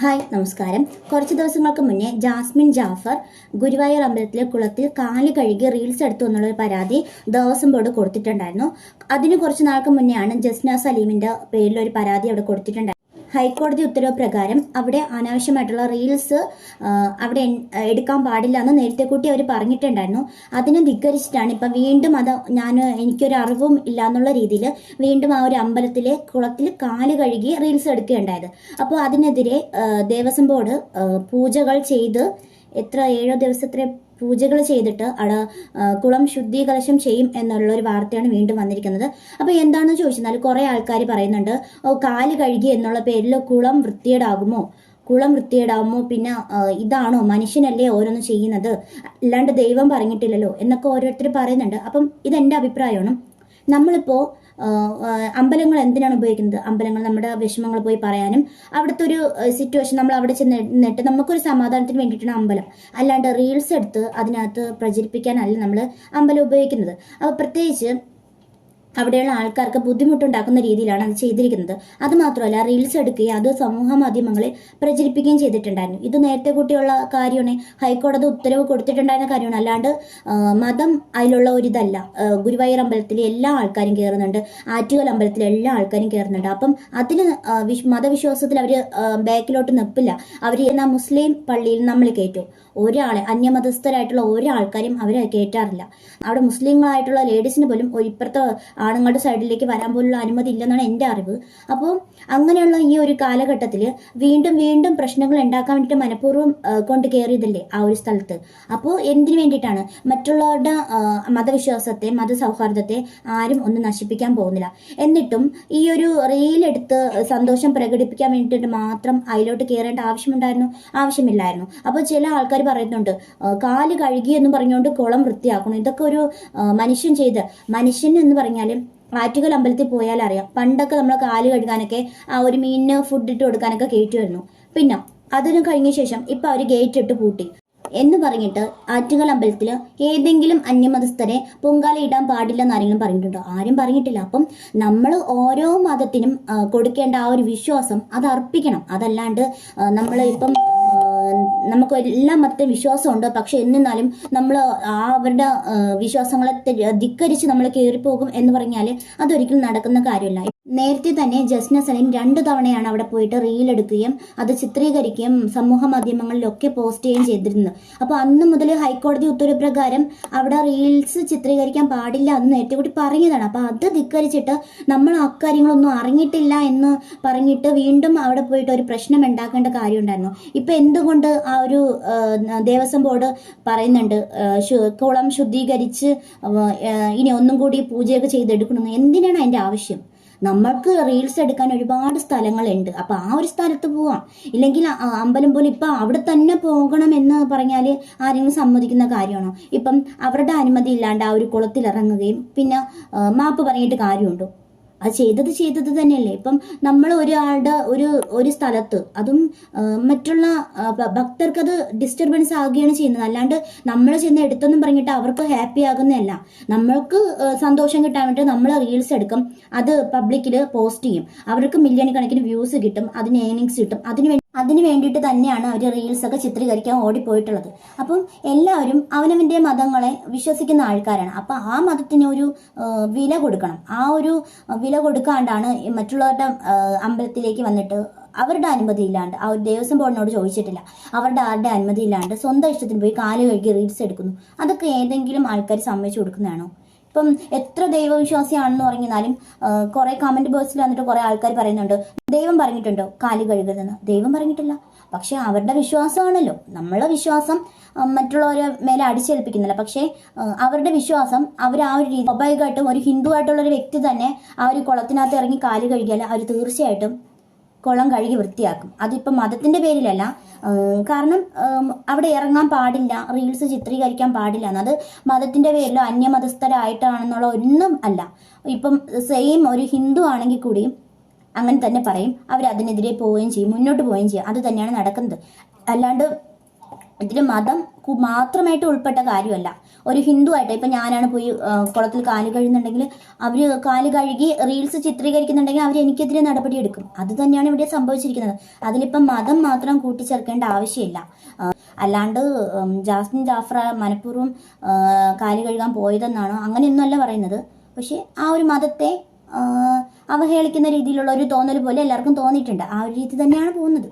Hi നമസ്കാരം. കുറച്ച് ദിവസങ്ങൾക്ക് മുന്നേ ജാസ്മിൻ ജാഫർ ഗുരുവായൂർ അമ്പലത്തിലെ കുളത്തിൽ കാൽ കഴുകി റീൽസ് എടുത്തു എന്നുള്ള ഒരു പരാതി ദേവസ്വം ബോർഡ് കൊടുത്തിട്ടുണ്ടായിരുന്നു. അതിന് കുറച്ച് നാൾക്ക് മുന്നെയാണ് ജസ്ന സലീമിന്റെ പേരിലൊരു പരാതി അവിടെ കൊടുത്തിട്ടുണ്ടായിരുന്നു ഹൈക്കോടതി ഉത്തരവ് പ്രകാരം അവിടെ അനാവശ്യമായിട്ടുള്ള റീൽസ് അവിടെ എടുക്കാൻ പാടില്ല എന്ന് നേരത്തെ കൂട്ടി അവർ പറഞ്ഞിട്ടുണ്ടായിരുന്നു. അതിനെ ധിക്കരിച്ചിട്ടാണ് ഇപ്പം വീണ്ടും അത് ഞാൻ എനിക്കൊരു അറിവും ഇല്ല എന്നുള്ള രീതിയിൽ വീണ്ടും ആ ഒരു അമ്പലത്തിലെ കുളത്തിൽ കാൽ കഴുകി റീൽസ് എടുക്കുകയുണ്ടായത്. അപ്പോൾ അതിനെതിരെ ദേവസ്വം ബോർഡ് പൂജകൾ ചെയ്ത് എത്ര ഏഴോ ദിവസത്തെ പൂജകൾ ചെയ്തിട്ട് അട കുളം ശുദ്ധീകലശം ചെയ്യും എന്നുള്ള ഒരു വാർത്തയാണ് വീണ്ടും വന്നിരിക്കുന്നത്. അപ്പോൾ എന്താണെന്ന് ചോദിച്ചാൽ കുറേ ആൾക്കാർ പറയുന്നുണ്ട് ഓ കാൽ കഴുകി എന്നുള്ള പേരിൽ കുളം വൃത്തിയേടാകുമോ കുളം വൃത്തിയേടാകുമോ പിന്നെ ഇതാണോ മനുഷ്യനല്ലേ ഓരോന്ന് ചെയ്യുന്നത്? അല്ലാണ്ട് ദൈവം പറഞ്ഞിട്ടില്ലല്ലോ എന്നൊക്കെ ഓരോരുത്തർ പറയുന്നുണ്ട്. അപ്പം ഇതെന്റെ അഭിപ്രായമാണ്. നമ്മളിപ്പോൾ അമ്പലങ്ങൾ എന്തിനാണ് ഉപയോഗിക്കുന്നത്? അമ്പലങ്ങൾ നമ്മുടെ വിഷമങ്ങൾ പോയി പറയാനും അവിടുത്തെ ഒരു സിറ്റുവേഷൻ നമ്മൾ അവിടെ ചെന്ന് നിന്നിട്ട് നമുക്കൊരു സമാധാനത്തിന് വേണ്ടിയിട്ടാണ് അമ്പലം. അല്ലാണ്ട് റീൽസ് എടുത്ത് അതിനകത്ത് പ്രചരിപ്പിക്കാനല്ല നമ്മൾ അമ്പലം ഉപയോഗിക്കുന്നത്. അപ്പോൾ പ്രത്യേകിച്ച് അവിടെയുള്ള ആൾക്കാർക്ക് ബുദ്ധിമുട്ടുണ്ടാക്കുന്ന രീതിയിലാണ് അത് ചെയ്തിരിക്കുന്നത്. അത് മാത്രമല്ല റീൽസ് എടുക്കുകയും അത് സമൂഹ മാധ്യമങ്ങളിൽ പ്രചരിപ്പിക്കുകയും ചെയ്തിട്ടുണ്ടായിരുന്നു. ഇത് നേരത്തെ കൂട്ടിയുള്ള കാര്യമാണ്. ഹൈക്കോടതി ഉത്തരവ് കൊടുത്തിട്ടുണ്ടായിരുന്ന കാര്യമാണ്. അല്ലാണ്ട് മതം അതിലുള്ള ഒരു ഇതല്ല ഗുരുവായൂർ അമ്പലത്തിലെ എല്ലാ ആൾക്കാരും കയറുന്നുണ്ട്. ആറ്റുകൽ അമ്പലത്തിലെ എല്ലാ ആൾക്കാരും കയറുന്നുണ്ട്. അപ്പം അതിന് മതവിശ്വാസത്തിൽ അവർ ബാക്കിലോട്ട് നിൽപ്പില്ല. അവർ എന്നാ മുസ്ലിം പള്ളിയിൽ നമ്മൾ കയറ്റും. ഒരാളെ അന്യമതസ്ഥരായിട്ടുള്ള ഒരാൾക്കാരും അവരെ കയറ്റാറില്ല. അവിടെ മുസ്ലിങ്ങളായിട്ടുള്ള ലേഡീസിന് പോലും ഇപ്പുറത്തെ ആണുങ്ങളുടെ സൈഡിലേക്ക് വരാൻ പോലുള്ള അനുമതി ഇല്ലെന്നാണ് എന്റെ അറിവ്. അപ്പോൾ അങ്ങനെയുള്ള ഈ ഒരു കാലഘട്ടത്തിൽ വീണ്ടും വീണ്ടും പ്രശ്നങ്ങൾ ഉണ്ടാക്കാൻ വേണ്ടിയിട്ട് മനഃപൂർവം കൊണ്ട് കയറിയതല്ലേ ആ ഒരു സ്ഥലത്ത്. അപ്പോൾ എന്തിനു വേണ്ടിയിട്ടാണ് മറ്റുള്ളവരുടെ മതവിശ്വാസത്തെ മതസൗഹാർദ്ദത്തെ ആരും ഒന്ന് നശിപ്പിക്കാൻ പോകുന്നില്ല. എന്നിട്ടും ഈ ഒരു റീലെടുത്ത് സന്തോഷം പ്രകടിപ്പിക്കാൻ വേണ്ടിയിട്ട് മാത്രം അതിലോട്ട് കയറേണ്ട ആവശ്യമുണ്ടായിരുന്നു? ആവശ്യമില്ലായിരുന്നു. അപ്പോൾ ചില ആൾക്കാർ പറയുന്നുണ്ട് കാൽ കഴുകി എന്ന് പറഞ്ഞുകൊണ്ട് കുളം വൃത്തിയാക്കണം. ഇതൊക്കെ ഒരു മനുഷ്യൻ ചെയ്ത് മനുഷ്യൻ എന്ന് പറഞ്ഞാൽ ആറ്റുകൽ അമ്പലത്തിൽ പോയാൽ അറിയാം. പണ്ടൊക്കെ നമ്മൾ കാൽ കഴുകാനൊക്കെ ആ ഒരു മീനിന് ഫുഡ് ഇട്ട് കൊടുക്കാനൊക്കെ കയറ്റുമായിരുന്നു പിന്നെ അതിന് കഴിഞ്ഞ ശേഷം ഇപ്പൊ അവർ ഗേറ്റ് ഇട്ട് പൂട്ടി. എന്ന് പറഞ്ഞിട്ട് ആറ്റുകൽ അമ്പലത്തിൽ ഏതെങ്കിലും അന്യമതസ്ഥരെ പൊങ്കാല ഇടാൻ പാടില്ലെന്ന് ആരെങ്കിലും പറഞ്ഞിട്ടുണ്ടോ? ആരും പറഞ്ഞിട്ടില്ല. അപ്പം നമ്മൾ ഓരോ മതത്തിനും കൊടുക്കേണ്ട ആ ഒരു വിശ്വാസം അത് അർപ്പിക്കണം. അതല്ലാണ്ട് നമ്മൾ ഇപ്പം നമുക്ക് എല്ലാ മതത്തിലും വിശ്വാസമുണ്ട്. പക്ഷെ എന്നിരുന്നാലും നമ്മൾ അവരുടെ വിശ്വാസങ്ങളെ ധിക്കരിച്ച് നമ്മൾ കയറിപ്പോകും എന്ന് പറഞ്ഞാൽ അതൊരിക്കലും നടക്കുന്ന കാര്യമല്ല. നേരത്തെ തന്നെ ജസ്ന സലീം രണ്ടു തവണയാണ് അവിടെ പോയിട്ട് റീൽ എടുക്കുകയും അത് ചിത്രീകരിക്കുകയും സമൂഹ മാധ്യമങ്ങളിലൊക്കെ പോസ്റ്റ് ചെയ്യുകയും ചെയ്തിരുന്നു അപ്പോൾ അന്ന് മുതൽ ഹൈക്കോടതി ഉത്തരവ് പ്രകാരം അവിടെ റീൽസ് ചിത്രീകരിക്കാൻ പാടില്ല എന്ന് നേരത്തെ കൂടി പറഞ്ഞതാണ്. അപ്പോൾ അത് ധിക്കരിച്ചിട്ട് നമ്മൾ അക്കാര്യങ്ങളൊന്നും അറിഞ്ഞിട്ടില്ല എന്ന് പറഞ്ഞിട്ട് വീണ്ടും അവിടെ പോയിട്ട് ഒരു പ്രശ്നം ഉണ്ടാക്കേണ്ട കാര്യമുണ്ടായിരുന്നു ഇപ്പൊ എന്തുകൊണ്ട് ആ ഒരു ദേവസ്വം ബോർഡ് പറയുന്നുണ്ട് കുളം ശുദ്ധീകരിച്ച് ഇനി ഒന്നും കൂടി പൂജയൊക്കെ ചെയ്തെടുക്കണമെന്ന്? എന്തിനാണ് അതിന്റെ ആവശ്യം? നമ്മൾക്ക് റീൽസ് എടുക്കാൻ ഒരുപാട് സ്ഥലങ്ങളുണ്ട്. അപ്പൊ ആ ഒരു സ്ഥലത്ത് പോവാം. ഇല്ലെങ്കിൽ അമ്പലം പോലെ ഇപ്പൊ അവിടെ തന്നെ പോകണം എന്ന് പറഞ്ഞാൽ ആരെങ്കിലും സമ്മതിക്കുന്ന കാര്യമാണോ? ഇപ്പം അവരുടെ അനുമതി ഇല്ലാണ്ട് ആ ഒരു കുളത്തിൽ ഇറങ്ങുകയും പിന്നെ മാപ്പ് പറഞ്ഞിട്ട് കാര്യമുണ്ടോ? അത് ചെയ്തത് ചെയ്തത് തന്നെയല്ലേ. ഇപ്പം നമ്മൾ ഒരാളുടെ ഒരു ഒരു സ്ഥലത്ത് അതും മറ്റുള്ള ഭക്തർക്ക് അത് ഡിസ്റ്റർബൻസ് ആകുകയാണ് ചെയ്യുന്നത്. അല്ലാണ്ട് നമ്മൾ ചെന്ന് എടുത്തൊന്നും പറഞ്ഞിട്ട് അവർക്ക് ഹാപ്പി ആകുന്നതല്ല. നമ്മൾക്ക് സന്തോഷം കിട്ടാൻ വേണ്ടി നമ്മൾ റീൽസ് എടുക്കും. അത് പബ്ലിക്കിൽ പോസ്റ്റ് ചെയ്യും. അവർക്ക് മില്യൺ കണക്കിന് വ്യൂസ് കിട്ടും. അതിന് ഏണിങ്സ് കിട്ടും. അതിന് അതിന് വേണ്ടിയിട്ട് തന്നെയാണ് അവർ റീൽസൊക്കെ ചിത്രീകരിക്കാൻ ഓടിപ്പോയിട്ടുള്ളത്. അപ്പം എല്ലാവരും അവനവന്റെ മതങ്ങളെ വിശ്വസിക്കുന്ന ആൾക്കാരാണ്. അപ്പം ആ മതത്തിന് ഒരു വില കൊടുക്കണം. ആ ഒരു വില കൊടുക്കാണ്ടാണ് മറ്റുള്ളവരുടെ അമ്പലത്തിലേക്ക് വന്നിട്ട് അവരുടെ അനുമതി ഇല്ലാണ്ട് ആ ഒരു ദേവസ്വം ബോർഡിനോട് ചോദിച്ചിട്ടില്ല. അവരുടെ ആരുടെ അനുമതി ഇല്ലാണ്ട് സ്വന്തം ഇഷ്ടത്തിന് പോയി കാൽ കഴുകി റീൽസ് എടുക്കുന്നു. അതൊക്കെ ഏതെങ്കിലും ആൾക്കാർ സമ്മതിച്ചു കൊടുക്കുന്നതാണോ? ഇപ്പം എത്ര ദൈവവിശ്വാസിയാണെന്ന് പറഞ്ഞാലും കുറെ കമന്റ് ബോക്സിൽ വന്നിട്ട് കുറെ ആൾക്കാർ പറയുന്നുണ്ട് ദൈവം പറഞ്ഞിട്ടുണ്ടോ? കാൽ കഴുകരുതെന്ന് ദൈവം പറഞ്ഞിട്ടില്ല. പക്ഷെ അവരുടെ വിശ്വാസമാണല്ലോ. നമ്മളെ വിശ്വാസം മറ്റുള്ളവരെ മേലെ അടിച്ചേൽപ്പിക്കുന്നില്ല. പക്ഷേ അവരുടെ വിശ്വാസം അവർ ആ ഒരു രീതി സ്വാഭാവികമായിട്ടും ഒരു ഹിന്ദു ആയിട്ടുള്ള ഒരു വ്യക്തി തന്നെ ആ ഒരു കുളത്തിനകത്ത് ഇറങ്ങി കാൽ കഴുകിയാൽ അവർ തീർച്ചയായിട്ടും കുളം കഴുകി വൃത്തിയാക്കും. അതിപ്പോൾ മതത്തിന്റെ പേരിലല്ല. കാരണം അവിടെ ഇറങ്ങാൻ പാടില്ല റീൽസ് ചിത്രീകരിക്കാൻ പാടില്ല. അത് മതത്തിന്റെ പേരിലോ അന്യമതസ്ഥരായിട്ടാണെന്നുള്ള ഒന്നും അല്ല. ഇപ്പം സെയിം ഒരു ഹിന്ദു ആണെങ്കിൽ കൂടിയും അങ്ങനെ തന്നെ പറയും. അവർ അതിനെതിരെ പോവുകയും ചെയ്യും മുന്നോട്ട് പോവുകയും ചെയ്യും. അത് തന്നെയാണ് നടക്കുന്നത്. അല്ലാണ്ട് ഇതിൽ മതം മാത്രമായിട്ട് ഉൾപ്പെട്ട കാര്യമല്ല. ഒരു ഹിന്ദു ആയിട്ട് ഇപ്പം ഞാനാണ് പോയി കുളത്തിൽ കാൽ കഴുകുന്നുണ്ടെങ്കിൽ അവർ കാൽ കഴുകി റീൽസ് ചിത്രീകരിക്കുന്നുണ്ടെങ്കിൽ അവർ എനിക്കെതിരെ നടപടിയെടുക്കും അത് തന്നെയാണ് ഇവിടെ സംഭവിച്ചിരിക്കുന്നത്. അതിലിപ്പം മതം മാത്രം കൂട്ടിച്ചേർക്കേണ്ട ആവശ്യമില്ല. അല്ലാണ്ട് ജാസ്മിൻ ജാഫ്ര മനഃപൂർവം കാൽ കഴുകാൻ പോയതെന്നാണോ അങ്ങനെയൊന്നുമല്ല പറയുന്നത്. പക്ഷേ ആ ഒരു മതത്തെ അവഹേളിക്കുന്ന രീതിയിലുള്ള ഒരു തോന്നൽ പോലെ എല്ലാവർക്കും തോന്നിയിട്ടുണ്ട്. ആ ഒരു രീതി തന്നെയാണ് പോകുന്നത്.